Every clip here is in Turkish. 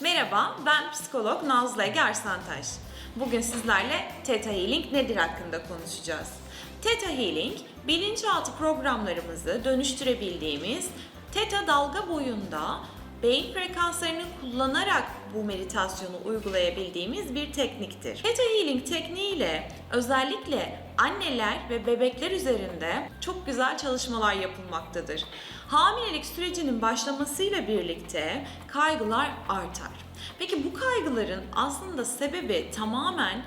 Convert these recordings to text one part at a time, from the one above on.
Merhaba, ben psikolog Nazlı Ege Arslantaş. Bugün sizlerle Theta Healing nedir hakkında konuşacağız. Theta Healing, bilinçaltı programlarımızı dönüştürebildiğimiz Theta dalga boyunda beyin frekanslarını kullanarak bu meditasyonu uygulayabildiğimiz bir tekniktir. Theta Healing tekniğiyle özellikle anneler ve bebekler üzerinde çok güzel çalışmalar yapılmaktadır. Hamilelik sürecinin başlamasıyla birlikte kaygılar artar. Peki bu kaygıların aslında sebebi tamamen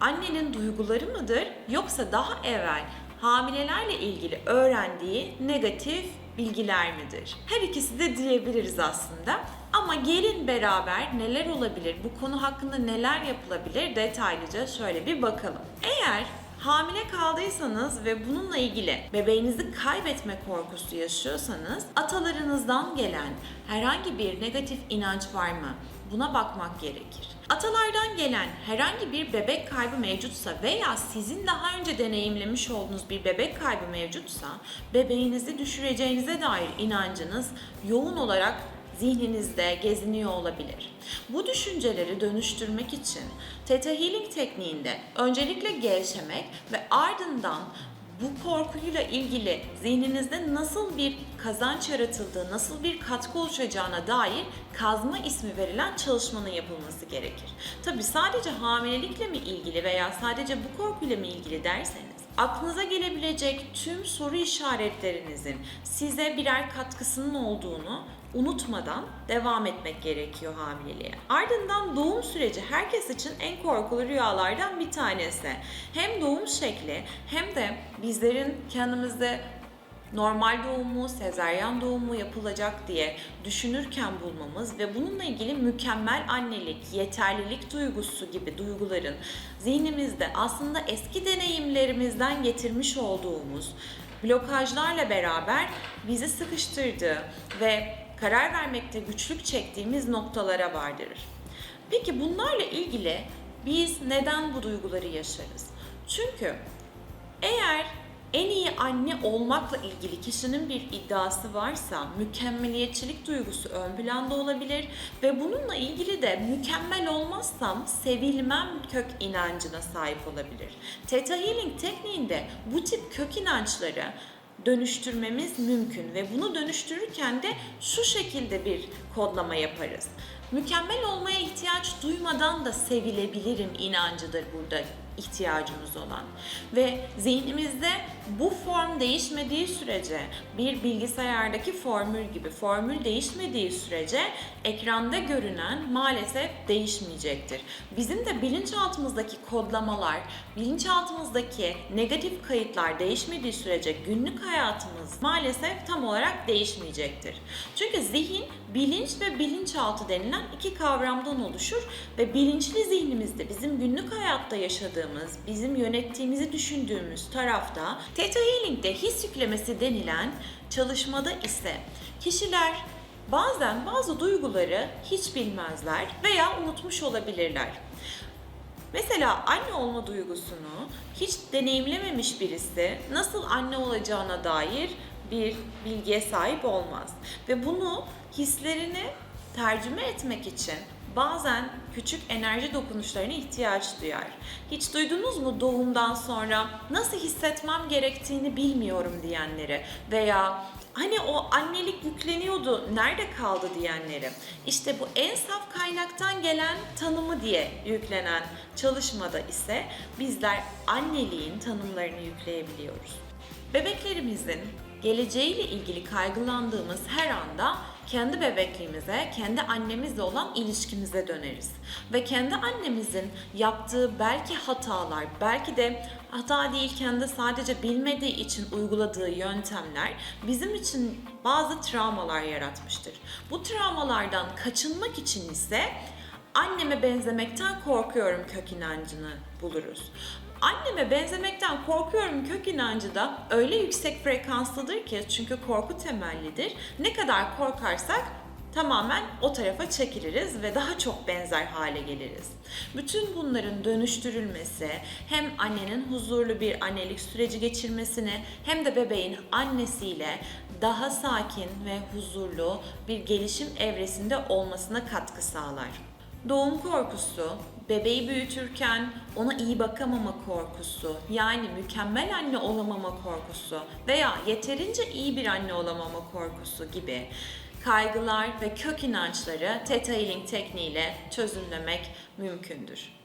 annenin duyguları mıdır yoksa daha evvel hamilelerle ilgili öğrendiği negatif bilgiler midir? Her ikisi de diyebiliriz aslında. Ama gelin beraber neler olabilir, bu konu hakkında neler yapılabilir detaylıca şöyle bir bakalım. Eğer hamile kaldıysanız ve bununla ilgili bebeğinizi kaybetme korkusu yaşıyorsanız atalarınızdan gelen herhangi bir negatif inanç var mı? Buna bakmak gerekir. Atalardan gelen herhangi bir bebek kaybı mevcutsa veya sizin daha önce deneyimlemiş olduğunuz bir bebek kaybı mevcutsa bebeğinizi düşüreceğinize dair inancınız yoğun olarak zihninizde geziniyor olabilir. Bu düşünceleri dönüştürmek için Theta Healing tekniğinde öncelikle gevşemek ve ardından bu korkuyla ilgili zihninizde nasıl bir kazanç yaratıldığı, nasıl bir katkı oluşacağına dair kazma ismi verilen çalışmanın yapılması gerekir. Tabi sadece hamilelikle mi ilgili veya sadece bu korkuyla mı ilgili derseniz aklınıza gelebilecek tüm soru işaretlerinizin size birer katkısının olduğunu unutmadan devam etmek gerekiyor hamileliğe. Ardından doğum süreci herkes için en korkulu rüyalardan bir tanesi. Hem doğum şekli hem de bizlerin kendimizde normal doğumu, sezeryan doğumu yapılacak diye düşünürken bulmamız ve bununla ilgili mükemmel annelik, yeterlilik duygusu gibi duyguların zihnimizde aslında eski deneyimlerimizden getirmiş olduğumuz blokajlarla beraber bizi sıkıştırdığı ve karar vermekte güçlük çektiğimiz noktalara vardırır. Peki bunlarla ilgili biz neden bu duyguları yaşarız? Çünkü eğer en iyi anne olmakla ilgili kişinin bir iddiası varsa mükemmeliyetçilik duygusu ön planda olabilir ve bununla ilgili de mükemmel olmazsam sevilmem kök inancına sahip olabilir. Theta Healing tekniğinde bu tip kök inançları dönüştürmemiz mümkün ve bunu dönüştürürken de şu şekilde bir kodlama yaparız. Mükemmel olmaya ihtiyaç duymadan da sevilebilirim inancıdır burada ihtiyacımız olan. Ve zihnimizde bu form değişmediği sürece bir bilgisayardaki formül gibi formül değişmediği sürece ekranda görünen maalesef değişmeyecektir. Bizim de bilinçaltımızdaki kodlamalar, bilinçaltımızdaki negatif kayıtlar değişmediği sürece günlük hayatımız maalesef tam olarak değişmeyecektir. Çünkü zihin bilinç ve bilinçaltı denilen iki kavramdan oluşur ve bilinçli zihnimizde bizim günlük hayatta yaşadığımız, bizim yönettiğimizi düşündüğümüz tarafta Theta Healing'de his yüklemesi denilen çalışmada ise kişiler bazen bazı duyguları hiç bilmezler veya unutmuş olabilirler. Mesela anne olma duygusunu hiç deneyimlememiş birisi nasıl anne olacağına dair bir bilgiye sahip olmaz. Ve bunu hislerini tercüme etmek için bazen küçük enerji dokunuşlarına ihtiyaç duyar. Hiç duydunuz mu doğumdan sonra nasıl hissetmem gerektiğini bilmiyorum diyenleri veya hani o annelik yükleniyordu nerede kaldı diyenleri. İşte bu en saf kaynaktan gelen tanımı diye yüklenen çalışmada ise bizler anneliğin tanımlarını yükleyebiliyoruz. Bebeklerimizin geleceğiyle ilgili kaygılandığımız her anda kendi bebekliğimize, kendi annemizle olan ilişkimize döneriz. Ve kendi annemizin yaptığı belki hatalar, belki de hata değil kendi sadece bilmediği için uyguladığı yöntemler bizim için bazı travmalar yaratmıştır. Bu travmalardan kaçınmak için ise anneme benzemekten korkuyorum kök inancını buluruz. Anneme benzemekten korkuyorum kök inancı da öyle yüksek frekanslıdır ki çünkü korku temellidir. Ne kadar korkarsak tamamen o tarafa çekiliriz ve daha çok benzer hale geliriz. Bütün bunların dönüştürülmesi hem annenin huzurlu bir annelik süreci geçirmesini hem de bebeğin annesiyle daha sakin ve huzurlu bir gelişim evresinde olmasına katkı sağlar. Doğum korkusu, bebeği büyütürken ona iyi bakamama korkusu, yani mükemmel anne olamama korkusu veya yeterince iyi bir anne olamama korkusu gibi kaygılar ve kök inançları Theta Healing tekniğiyle çözümlemek mümkündür.